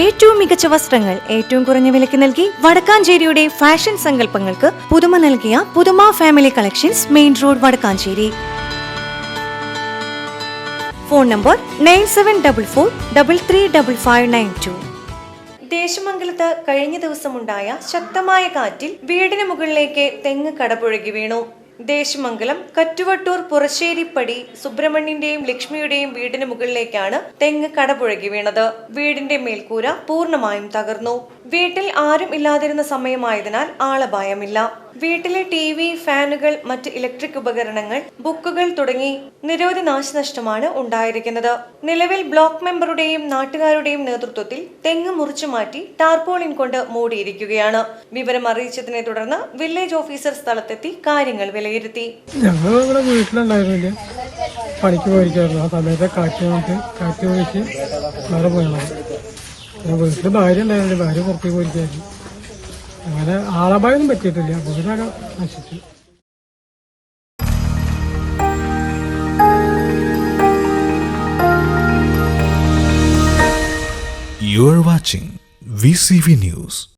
ഏറ്റവും മികച്ച വസ്ത്രങ്ങൾ ഏറ്റവും കുറഞ്ഞ വിലയ്ക്ക് നൽകി വടക്കാഞ്ചേരിയുടെ ഫാഷൻ സങ്കല്പങ്ങൾക്ക് പുതുമ നൽകിയ Puthuma family collections main road Vadakkanchery. Phone number nine seven double four double three double five nine two ദേശമംഗലത്ത് കഴിഞ്ഞ ദിവസമുണ്ടായ ശക്തമായ കാറ്റിൽ വീടിന് മുകളിലേക്ക് തെങ്ങ് കടപുഴകി വീണു. ദേശമംഗലം കറ്റുവട്ടൂർ പുറശ്ശേരിപ്പടി സുബ്രഹ്മണ്യന്റെയും ലക്ഷ്മിയുടെയും വീടിന് മുകളിലേക്കാണ് തെങ്ങ് കടപുഴകി വീണത്. വീടിന്റെ മേൽക്കൂര പൂർണമായും തകർന്നു. വീട്ടിൽ ആരും ഇല്ലാതിരുന്ന സമയമായതിനാൽ ആളപായമില്ല. വീട്ടിലെ ടി വി ഫാനുകൾ മറ്റ് ഇലക്ട്രിക് ഉപകരണങ്ങൾ ബുക്കുകൾ തുടങ്ങി നിരവധി നാശനഷ്ടമാണ് ഉണ്ടായിരിക്കുന്നത്. നിലവിൽ ബ്ലോക്ക് മെമ്പറുടെയും നാട്ടുകാരുടെയും നേതൃത്വത്തിൽ തെങ്ങ് മുറിച്ചു മാറ്റി ടാർപോളിൻ കൊണ്ട് മൂടിയിരിക്കുകയാണ്. വിവരം അറിയിച്ചതിനെ തുടർന്ന് വില്ലേജ് ഓഫീസർ സ്ഥലത്തെത്തി കാര്യങ്ങൾ വിലയിരുത്തി. വീട്ടിലുണ്ടായിരുന്നില്ല. പണിക്ക് പോയിരിക്കായിരുന്നു. ആ സമയത്ത് കാറ്റ് വന്നിട്ട് കാറ്റ് പോയിട്ട് വേറെ വീട്ടിൽ ഭാര്യ ഉണ്ടായിരുന്നില്ല ഭാര്യ പുറത്തേക്ക് പോയിരിക്കായിരുന്നു. അങ്ങനെ ആളപായൊന്നും പറ്റിയിട്ടില്ല വീടൊക്കെ നശിച്ചു You are watching VCV News.